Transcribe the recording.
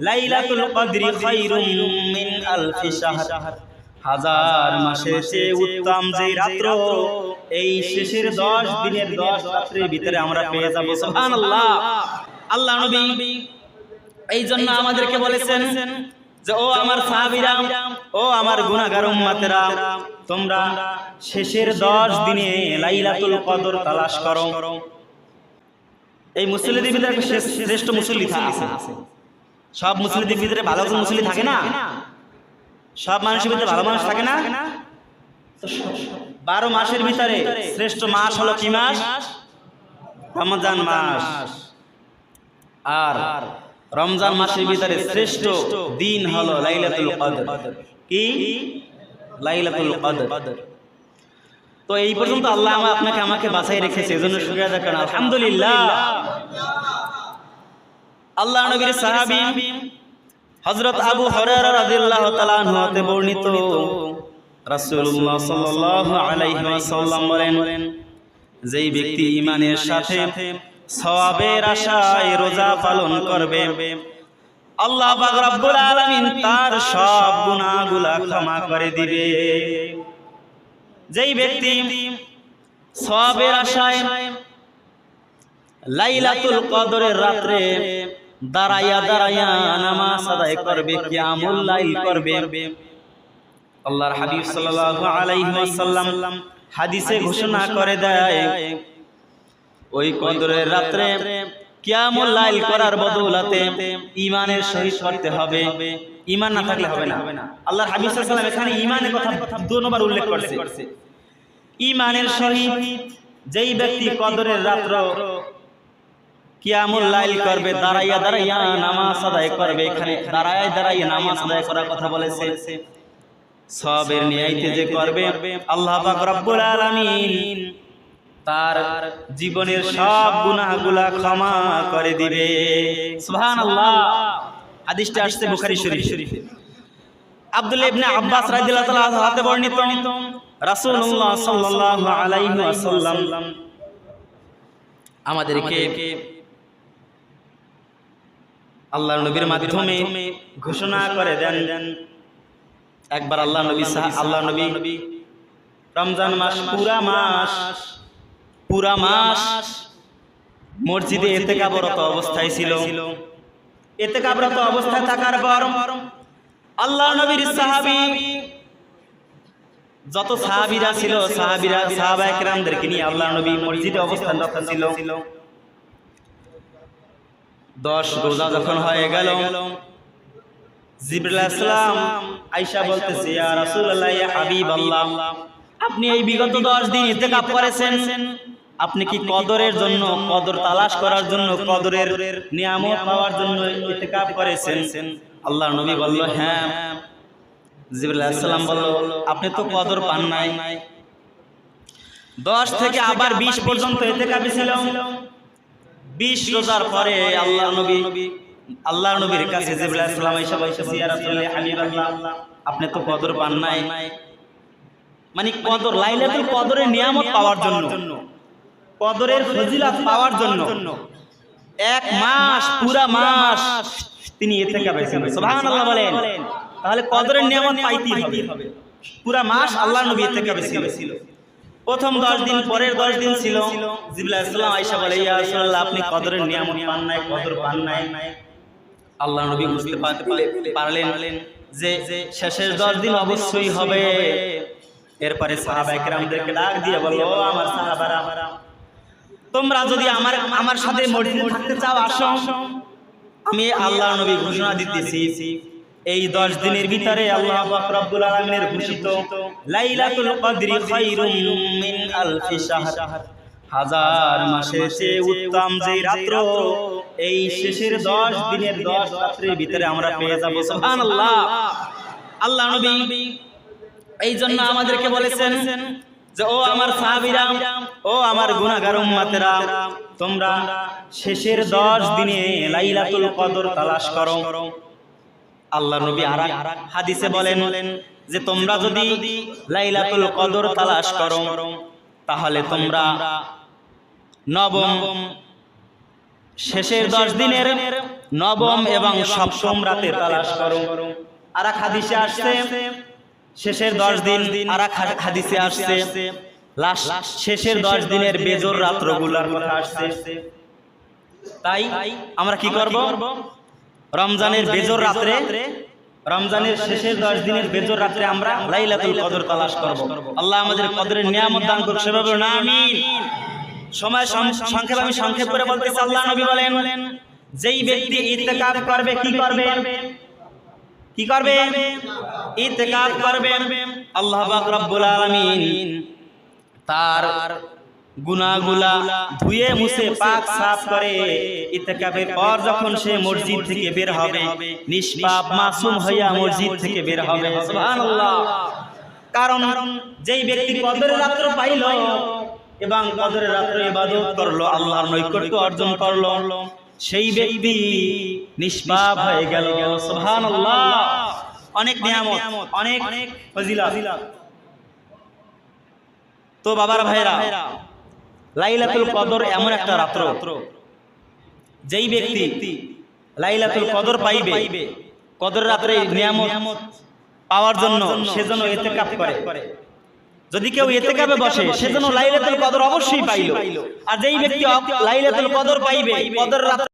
লাইলাতুল খায়রুম মিন আলফি শাহর। হাজার উত্তম যে রাত্র, এই শেষের দশ দিনের দশ ভিতরে আমরা পেয়ে সুবহানাল্লাহ। আল্লাহ নবী এই জন্য আমাদেরকে বলেছেন যে, ও আমার সাহাবীরা, ও আমার গুনাহগার উম্মতেরা, তোমরা শেষের দশ দিনে লাইলাতুল কদর তালাশ করো। এই মুসল্লিদের ভিতরে শ্রেষ্ঠ- শ্রেষ্ঠ মুসল্লি আছে। সব মুসল্লিদের ভিতরে ভালো মুসল্লি থাকে না? সব মানুষের ভিতরে ভালো মানুষ থাকে না? বারো মাসের ভিতরে শ্রেষ্ঠ মাস হলো কি মাস? রমজান মাস। আর রমজান মাসের ভিতরে শ্রেষ্ঠ দিন হলো লাইলাতুল কদর। কি? লাইলাতুল কদর। তো এই পর্যন্ত আল্লাহ আপনাকে আমাকে বাঁচাই রেখেছে, এজন্য শুকরিয়া আদায় আলহামদুলিল্লাহ। আল্লাহ নবীর সাহাবী হযরত আবু হুরায়রা রাদিয়াল্লাহু তাআলা হতে বর্ণিত রাসূলুল্লাহ সাল্লাল্লাহু আলাইহি ওয়াসাল্লাম বলেন যেই ব্যক্তি ঈমানের সাথে সওয়াবের আশায় রোজা পালন করবে। আল্লাহ পাক রব্বুল আলামিন তার সব গুনাহগুলা ক্ষমা করে দিবে। যেই ব্যক্তি সওয়াবের আশায় লাইলাতুল কদরের রাত্রে দাঁড়াইয়া দাঁড়াইয়া নামাজ আদায় করবে কিয়ামুল লাইল করবে। আল্লাহর হাবিব সাল্লাল্লাহু আলাইহি ওয়াসাল্লাম হাদিসে ঘোষণা করে দেয় ওই কদরের রাত্রে কিয়ামুল লাইল করার বদৌলতে ঈমানের সহিত করতে হবে। ঈমান না থাকলে হবে না। আল্লাহর হাবিব সাল্লাল্লাহু আলাইহি ওয়াসাল্লাম এখানে ঈমানের কথা দুবার উল্লেখ করছে। ঈমানের সহিত যেই ব্যক্তি কদরের রাত্র কিয়ামুল লাইল করবে দাঁড়াইয়া দাঁড়াইয়া নামাজ আদায় করবে এখানে। দাঁড়ায় দাঁড়াইয়া নামাজ আদায় করার কথা বলেছে। সবের নিয়াইতে যে করবে আল্লাহ পাক রব্বুল আলামিন তার জীবনের সব গুনাহগুলা ক্ষমা করে দিবে। সুবহানাল্লাহ। হাদিসটা আসছে বুখারী শরীফে। আব্দুল ইবনে আব্বাস রাদিয়াল্লাহু তাআলা হাতে বর্ণিত রাসূলুল্লাহ সাল্লাল্লাহু আলাইহি ওয়াসাল্লাম। আমাদেরকে আল্লাহর নবীর মাধ্যমে ঘোষণা করে দেন। একবার আল্লাহ নবী আল্লাহ নবী রমজান মাস পুরা মাস পুরা মাস মসজিদে এতে কাবরত অবস্থায় ছিল। এতে কাবরত অবস্থায় থাকার পর আল্লাহ নবীর সাহাবী যত সাহাবিরা ছিল সাহাবিরা সাহাবা একরামদেরকে নিয়ে আল্লাহ নবী মসজিদে অবস্থানরত ছিল। দশ রোজা যখন হয়ে গেল ইসলাম আয়েশা বলতেছে আপনি এই বিগত 10 দিন ইতিকাফ করেছেন। আপনি কি কদরের জন্য, কদর তালাশ করার জন্য, কদরের নিয়ামত পাওয়ার জন্য ইতিকাফ করেছেন? আল্লাহর নবী বলল হ্যাঁ। জিবরুল ইসলাম বলল, আপনি তো কদর পান নাই। 10 থেকে আবার 20 পর্যন্ত ইতিকাফে ছিল বিশ রোজার পরে আল্লাহ নবী, আল্লাহ নবীর কাছে আপনি তো কদর পান নাই। মানে কদর, লাইলাতুল কদরের নিয়ামত পাওয়ার জন্য, কদরের ফজিলত পাওয়ার জন্য, এক মাস, পুরা মাস তিনি এতে কাবেছেন সুবহানাল্লাহ বলেন। তাহলে কদরের নিয়ামত পাইতেই হবে। পুরা মাস আল্লাহ নবী এ থেকে কাবেছিল প্রথম দশ দিন পরের দশ দিন ছিল। জিবলা ইসলাম আইসা বলে ইয়া রাসূলুল্লাহ আপনি কদরের নিয়ামত পান নাই কদর পান নাই। আল্লাহ নবী বুঝতে পারলেন যে শেষের দশ দিন অবশ্যই হবে। এরপরে সাহাবা একরামদেরকে ডাক দিয়ে বলল আমার সাহাবারা তোমরা যদি আমার আমার সাথে মসজিদে থাকতে চাও আসো। আমি আল্লাহ নবী ঘোষণা দিতেছি। এই দশ দিনের ভিতরে আল্লাহ ঘোষিত লাইলাতুল কদরি খায়রুম মিন আলফি শাহর। হাজার চেয়ে উত্তম যে রাত্র, এই শেষের দশ দিনের দশ ভিতরে আমরা পেয়ে সুবহানাল্লাহ। আল্লাহ নবী এই জন্য আমাদেরকে বলেছেন যে, ও আমার সাহাবীরা, ও আমার গুনাহগার উম্মতেরা, তোমরা শেষের দশ দিনে লাইলাতুল কদর তালাশ করো। আল্লাহ নবী আর হাদিসে বলেন যে তোমরা যদি লাইলাতুল কদর তালাশ করো তাহলে তোমরা নবম শেষের দশ দিনের নবম এবং সপ্তম রাতে তালাশ করো। আর এক হাদিসে আসছে শেষের দশ দিন আর এক হাদিসে আসছে। শেষের দশ দিনের বেজোর রাত্রগুলার কথা আসছে। তাই আমরা কি করব? রমজানের বেজোর রাত্রে রমজানের শেষের দশ দিনের বেজোর রাত্রে আমরা লাইলাতুল কদর তালাশ করব। আল্লাহ আমাদের কদরের নিয়ামত দান করুক সেভাবে না আমিন। সময় সংক্ষেপ আমি সংক্ষেপ করে বলতেছি আল্লাহ নবী বলেন যেই ব্যক্তি ইত্তেকাফ করবে কি করবে? কি করবে? ইত্তেকাফ করবে। আল্লাহ পাক রব্বুল আলামিন তার গুনাহগুলা ধুয়ে মুছে পাক সাফ করে ইত্তেকাফের পর যখন সে মসজিদ থেকে বের হবে নিষ্পাপ মাসুম হইয়া মসজিদ থেকে বের হবে সুবহানাল্লাহ। কারণ যেই ব্যক্তি কদরের রাত্র পাইল এবং কদরের রাত্র ইবাদত করল আল্লাহর নৈকট্য অর্জন করল সেই ব্যক্তি নিষ্পাপ হয়ে গেল সুবহানাল্লাহ। অনেক নিয়ামত অনেক ফজিলত। তো বাবার ভাইরা লাইলাতুল কদর এমন একটা রাত্র। যেই ব্যক্তি লাইলাতুল কদর পাইবে কদর রাত্রে নিয়ামত পাওয়ার জন্য সেজন্য এতে কাপ করে। যদি কেউ এতে কাপে বসে সেজন্য লাইলাতুল কদর অবশ্যই পাইল। আর যেই ব্যক্তি লাইলাতুল কদর পাইবে কদর রাত্রে